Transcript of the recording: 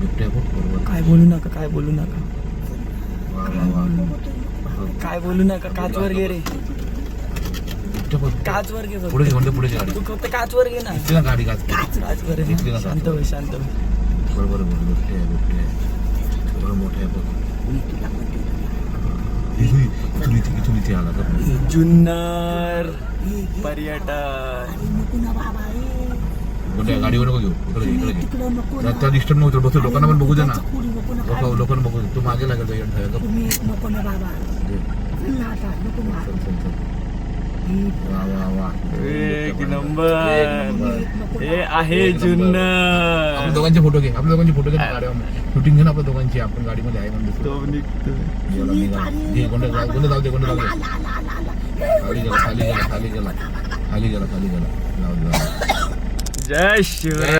बिबट्या बरोबर. काय बोलू नका काय बोलू नका. वा वा वा. काय बोलू नका काचवर घे रे. बिबट्या बघ. काचवर घे पुढे फक्त. घे म्हणजे पुढे गाडी. तू फक्त काचवर घे ना. गाडी गाच काचवर घे. ना. शांत. होय शांत होय बरोबर बरोबर. बिबट्या आहे बिबट्या आहे मोठं आहे बघ. इथून इथून इथे इथून इथे आला का? जुन्नर पर्यटन. कोणत्या गाडीवर घेऊ इकडे त्या- डिस्टर्ब नको बसू लोकांना पण बघू दे ना. लोक लोकांना बघू दे. तू मागे लागेल नको ना बाबा. वा वा वा. एक नंबर. हे आहे. जुन्नर. आपल्या दोघांचे फोटो घे. आपल्या दोघांचे फोटो घे शूटिंग घे ना आपल्या दोघांची. आपण गाडीमध्ये आहे म्हणजे कोणतं जाऊ दे कोणतं जाऊ दे. खाली गेला खाली गेला खाली गेला खाली गेला खाली गेला. जाऊ दे, जाऊ दे. जय शिवराय